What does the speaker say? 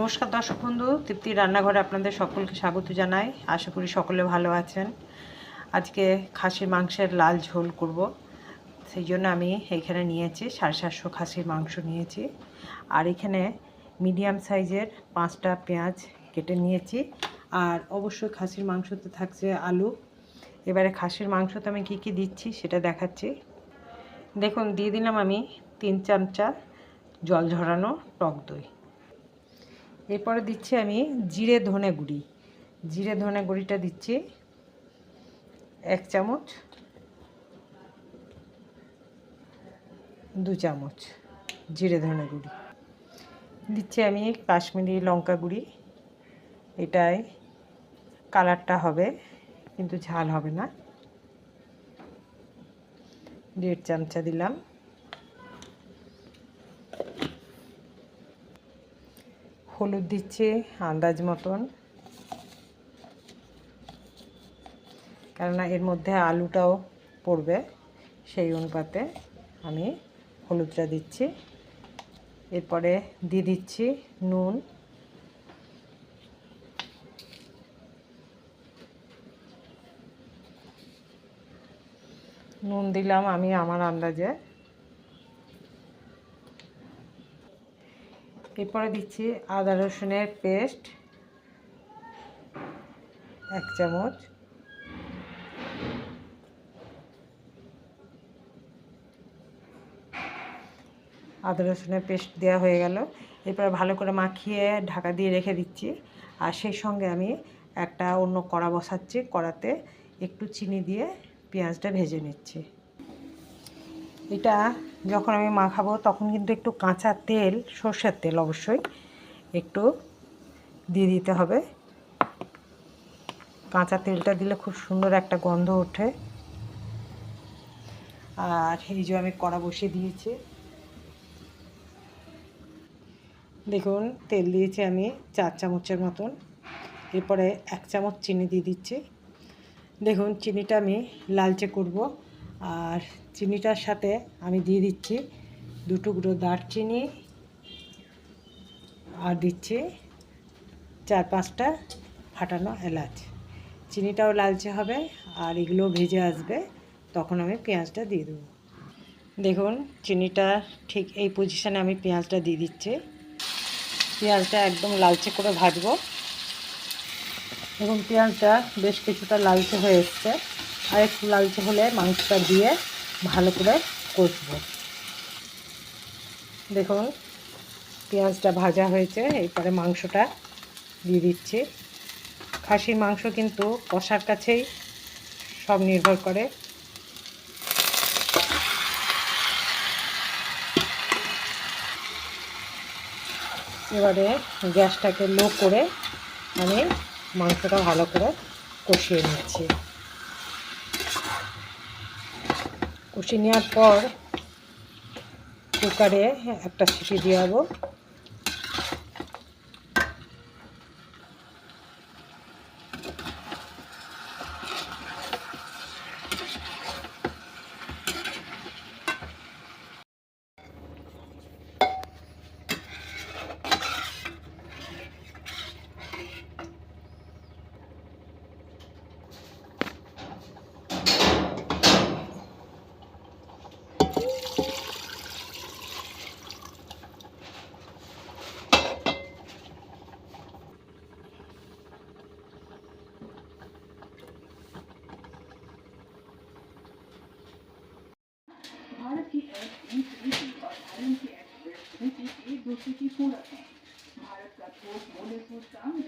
নমস্কার দর্শক বন্ধু, তৃপ্তি রান্নাঘরে আপনাদের সকলকে স্বাগত জানাই। আশা করি সকলে ভালো আছেন। আজকে খাসির মাংসের লাল ঝোল করব। সেই জন্য আমি এখানে নিয়েছি সাড়ে সাতশো খাসির মাংস নিয়েছি। আর এখানে মিডিয়াম সাইজের পাঁচটা পেঁয়াজ কেটে নিয়েছি। আর অবশ্যই খাসির মাংসতে থাকছে আলু। এবারে খাসির মাংসতে আমি কি কি দিচ্ছি সেটা দেখাচ্ছি। দেখুন, দিয়ে দিলাম আমি তিন চামচা জল ঝরানো টক দই। এরপরে দিচ্ছি আমি জিরে ধনে গুঁড়ি। জিরে ধনে গুঁড়িটা দিচ্ছি এক চামচ, দু চামচ জিরে ধনে গুঁড়ি। দিচ্ছি আমি কাশ্মীরি লঙ্কা গুঁড়ি। এটাই কালারটা হবে, কিন্তু ঝাল হবে না। দেড় চামচা দিলাম। হলুদ দিচ্ছি, আন্দাজ মতন। কেননা এর মধ্যে আলুটাও পড়বে, সেই অনুপাতে আমি হলুদটা দিচ্ছি। এরপরে দিয়ে দিচ্ছি নুন। নুন দিলাম আমি আমার আন্দাজে। এরপরে দিচ্ছি আদা রসুনের পেস্ট, এক চামচ। আদা রসুনের পেস্ট দেওয়া হয়ে গেল। এরপরে ভালো করে মাখিয়ে ঢাকা দিয়ে রেখে দিচ্ছি। আর সেই সঙ্গে আমি একটা অন্য কড়া বসাচ্ছি। কড়াতে একটু চিনি দিয়ে পেঁয়াজটা ভেজে নিচ্ছি। এটা যখন আমি মাখাবো তখন কিন্তু একটু কাঁচা তেল, সর্ষের তেল অবশ্যই একটু দিয়ে দিতে হবে। কাঁচা তেলটা দিলে খুব সুন্দর একটা গন্ধ ওঠে। আর এই যে আমি কড়া বসিয়ে দিয়েছি। দেখুন, তেল দিয়েছি আমি চার চামচের মতন। এরপরে এক চামচ চিনি দিয়ে দিচ্ছি। দেখুন, চিনিটা আমি লালচে করব। আর চিনিটার সাথে আমি দিয়ে দিচ্ছি দু টুকরো দারচিনি আর দিচ্ছি চার পাঁচটা ফাটানো এলাচ। চিনিটাও লালচে হবে আর এগুলো ভেজে আসবে, তখন আমি পেঁয়াজটা দিয়ে দেবো। দেখুন, চিনিটা ঠিক এই পজিশানে আমি পেঁয়াজটা দিয়ে দিচ্ছি। পেঁয়াজটা একদম লালচে করে ভাজবো। দেখুন, পেঁয়াজটা বেশ কিছুটা লালচে হয়ে এসছে। আর একটু লালচে হলে মাংসটা দিয়ে ভালো করে কষবো। দেখুন, পেঁয়াজটা ভাজা হয়েছে, এরপরে মাংসটা দিয়ে দিচ্ছি। খাসির মাংস কিন্তু কষার কাছেই সব নির্ভর করে। এবারে গ্যাসটাকে লো করে আমি মাংসটা ভালো করে কষিয়ে নিচ্ছি। কষিয়ে নেওয়ার পর কুকারে একটা সিটি দিয়ে की एक इंच और एक दूसरे की पूरक है। भारत का थोक मूल्य सूचकांक